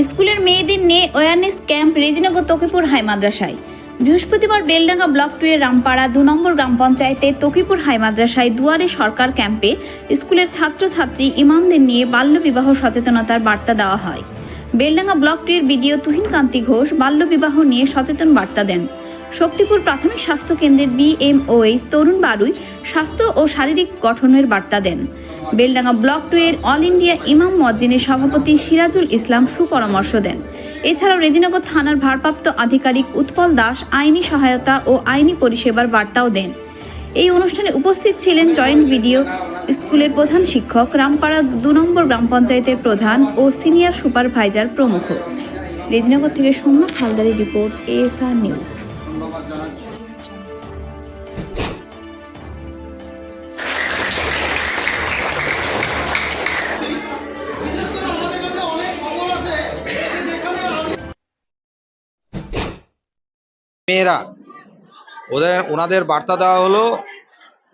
স্কুলের মেয়েদের নিয়ে awareness camp Reginagar Takipur high মাদ্রাসায়। বৃহস্পতিবার বেলডাঙ্গা ব্লক টু এর রামপাড়া দু নম্বর গ্রাম পঞ্চায়েতের তকিপুর হাই মাদ্রাসায় দুয়ারে সরকার ক্যাম্পে স্কুলের ছাত্রছাত্রী ইমামদের নিয়ে বাল্যবিবাহ সচেতনতার বার্তা দেওয়া হয়। বেলডাঙ্গা ব্লক টু এর বিডিও তুহিন কান্তি ঘোষ বাল্যবিবাহ নিয়ে সচেতন বার্তা দেন। শক্তিপুর প্রাথমিক স্বাস্থ্য কেন্দ্রের বিএমওএইচ তরুণ বারুই স্বাস্থ্য ও শারীরিক গঠনের বার্তা দেন। বেলডাঙ্গা ব্লক টু এর অল ইন্ডিয়া ইমাম মজ্জিনের সভাপতি সিরাজুল ইসলাম সুপরামর্শ দেন। এছাড়াও রেজিনগর থানার ভারপ্রাপ্ত আধিকারিক উৎপল দাস আইনি সহায়তা ও আইনি পরিষেবার বার্তাও দেন। এই অনুষ্ঠানে উপস্থিত ছিলেন জয়েন্ট ভিডিও স্কুলের প্রধান শিক্ষক, রামপাড়া দু নম্বর গ্রাম পঞ্চায়েতের প্রধান ও সিনিয়র সুপারভাইজার প্রমুখ। রেজিনগর থেকে সোমনাথ হালদারি রিপোর্ট এএসআর নিউজ। মেয়েরা। ওদের, ওনাদের বার্তা দেওয়া হলো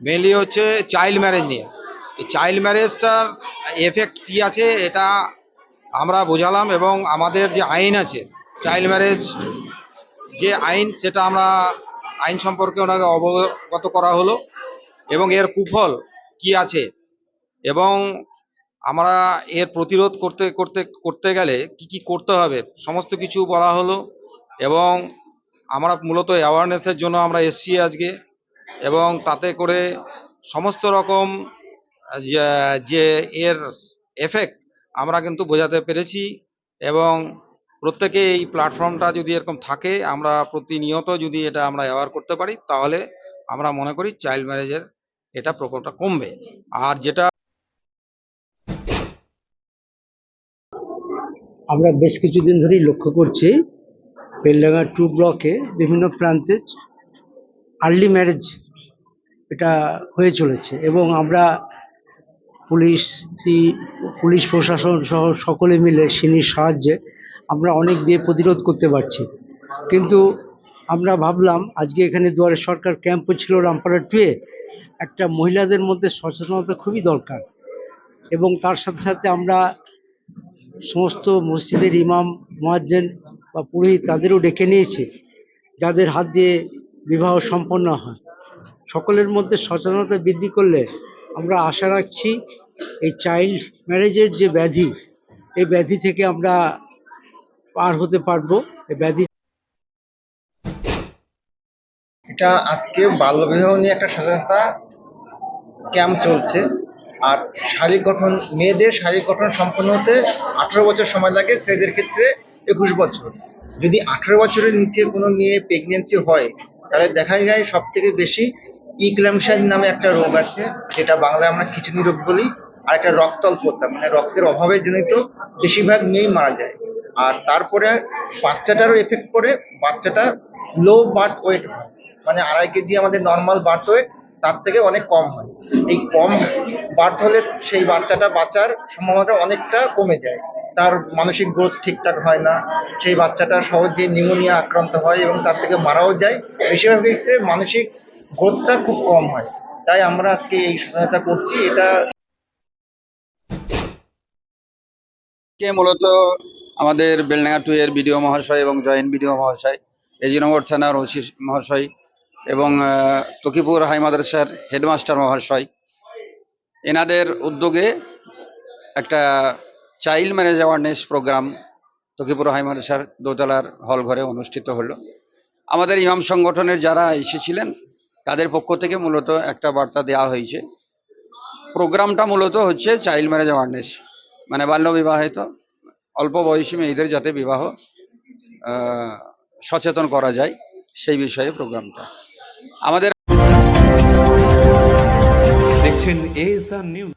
মেনলি হচ্ছে চাইল্ড ম্যারেজ নিয়ে। চাইল্ড ম্যারেজটার এফেক্ট কী আছে এটা আমরা বোঝালাম এবং আমাদের যে আইন আছে চাইল্ড ম্যারেজ যে আইন সেটা আমরা, আইন সম্পর্কে ওনাকে অবগত করা হলো এবং এর কুফল কি আছে এবং আমরা এর প্রতিরোধ করতে করতে করতে গেলে কি কি করতে হবে, সমস্ত কিছু বলা হলো এবং আমরা মূলত অ্যাওয়ারনেসের জন্য আমরা এসছি আজকে এবং তাতে করে সমস্ত রকম, যে- এর এফেক্ট আমরা কিন্তু বোঝাতে পেরেছি এবং প্রত্যেকে এই প্ল্যাটফর্মটা যদি এরকম থাকে, আমরা প্রতিনিয়ত যদি এটা আমরা অ্যাওয়ার করতে পারি, তাহলে আমরা মনে করি চাইল্ড ম্যারেজের এটা প্রকোপটা কমবে। আর যেটা আমরা বেশ কিছুদিন ধরেই লক্ষ্য করছি বেলডাঙ্গা টু ব্লকে বিভিন্ন প্রান্তে আর্লি ম্যারেজ এটা হয়ে চলেছে এবং আমরা পুলিশ পুলিশ প্রশাসন সহ সকলে মিলে সিনির সাহায্যে আমরা অনেক দিয়ে প্রতিরোধ করতে পারছি। কিন্তু আমরা ভাবলাম, আজকে এখানে দুয়ারে সরকার ক্যাম্পও ছিল রামপাড়া টুয়ে, একটা মহিলাদের মধ্যে সচেতনতা খুবই দরকার এবং তার সাথে সাথে আমরা সমস্ত মসজিদের ইমাম মুয়াজ্জেন বা পুরোহিত তাদেরও ডেকে নিয়েছে, যাদের হাত দিয়ে বিবাহ সম্পন্ন হয়। সকলের মধ্যে সচেতনতা বৃদ্ধি করলে আমরা আশা রাখছি এই চাইল্ড ম্যারেজের যে ব্যাধি, এই ব্যাধি থেকে আমরা পার হতে পারব। এই ব্যাধি এটা আজকে বাল্যবিবাহ নিয়ে একটা সচেতনতা ক্যাম্প চলছে। আর শারীরিক গঠন, মেয়েদের শারীরিক গঠন সম্পন্ন হতে আঠারো বছর সময় লাগে ছেলেদের ক্ষেত্রে একুশ বছর। যদি আঠারো বছরের নিচে কোনো মেয়ে প্রেগনেন্সি হয়, তাহলে দেখা যায় সব থেকে বেশি ইক্লামশান নামে একটা রোগ আছে, যেটা বাংলায় আমরা খিচুড়ি রোগ বলি, আর একটা রক্তল্পতা মানে রক্তের অভাবে জনিত বেশিরভাগ মেয়েই মারা যায়। আর তারপরে বাচ্চাটারও এফেক্ট করে বাচ্চাটা লো বার্থ ওয়েট হয়। মানে আড়াই কেজি আমাদের নর্মাল বার্থ ওয়েট তার থেকে অনেক কম হয়। এই কম বার্থ হলে সেই বাচ্চাটা বাঁচার সম্ভাবনাটা অনেকটা কমে যায়। তার মানসিক গ্রোথ ঠিকঠাক হয় না, সেই বাচ্চাটা সহজে নিউমোনিয়া আক্রান্ত হয় এবং তার থেকে মারাও যায়। বেশিরভাগ ক্ষেত্রে মানসিক গ্রোথটা খুব কম হয়। তাই আমরা আজকে এই সহায়তা করছি। এটা কে মূলত আমাদের বেলডাঙ্গা টু এর বিডিও মহাশয় এবং জয়েন্ট বিডিও মহাশয় রেজিনগর থানার ওসি মহাশয় এবং তকিপুর হাই মাদ্রাসার হেডমাস্টার মহাশয়। এনাদের উদ্যোগে একটা child marriage awareness program Takipur high দোতলার হল ঘরে অনুষ্ঠিত হলো। আমাদের ইমাম সংগঠনের যারা এসেছিলেন, তাদের পক্ষ থেকে মূলত একটা বার্তা দেওয়া হয়েছে। প্রোগ্রামটা মূলত হচ্ছে চাইল্ড ম্যারেজ অ্যাওয়ারনেস মানে বাল্য বিবাহিত, অল্প বয়সী মেয়েদের যাতে বিবাহ সচেতন করা যায়, সেই বিষয়ে প্রোগ্রামটা। আমাদের দেখছেন নিউজ